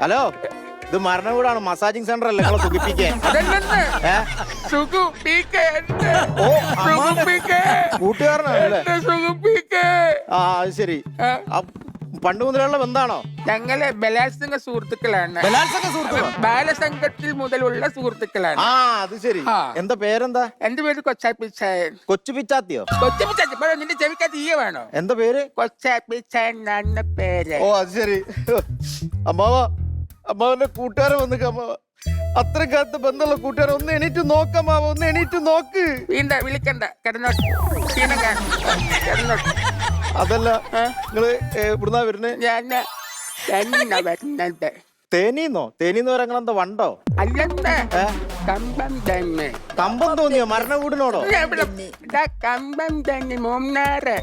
Hello ഇത് മരണവീടാണ് massaging centre അല്ലേ? നിങ്ങളെ സുഖിപ്പിക്കാൻ കൂട്ടുകാരനാണല്ലേ സുഖിപ്പിക്കേ ആ അത് ശരി. പണ്ട് മുതലുള്ള ബന്ധാണോ? ഞങ്ങൾ ബലാത്സംഗ സുഹൃത്തുക്കളാണ്. ബലാത്സംഗ സുഹൃത്തുക്കളോ? ബാലസംഘത്തിൽ മുതലുള്ള സുഹൃത്തുക്കളാണ്. ആ അത് ശരി. ആ. എന്താ പേരെന്താ? എന്റെ പേര് കൊച്ചാപ്പിച്ചായൻ കൊച്ചു പിച്ചാത്തിയോ? കൊച്ചു പിച്ചാത്തി. നിന്റെ ചെവിക്കകത്ത് ഈയ വേണോ? എന്താ പേര്? കൊച്ചാപ്പിച്ചായൻ എന്നാണ് പേര്. ഓ അത് ശരി. അമ്മാവ അമ്മാവന്റെ കൂട്ടുകാരൻ വന്നിക്ക അമ്മാവ. അത്ര കാലത്ത് ബന്ധമുള്ള കൂട്ടുകാരൻ ഒന്ന് എണീറ്റ് നോക്കമ്മാവ ഒന്ന് എണീറ്റ് നോക്ക്. വീണ്ട വിളിക്കണ്ട. കിടന്നോട്ട്. ക്ഷീണം കാണും കിടന്നോട്ട്. അതല്ല? നിങ്ങൾ ഇവിടുന്നാ വരുന്നേ? ഞാൻ എന്നാ വരുന്നത്. തേനീന്നോ? തേനീന്ന് പറയാൻ എന്താ വണ്ടോ? അല്ലത്തെ കമ്പം തന്നെ. കമ്പം തോന്നിയോ? മരണ വീടിനോടോ? കമ്പം തന്നെ മൂന്നാറ്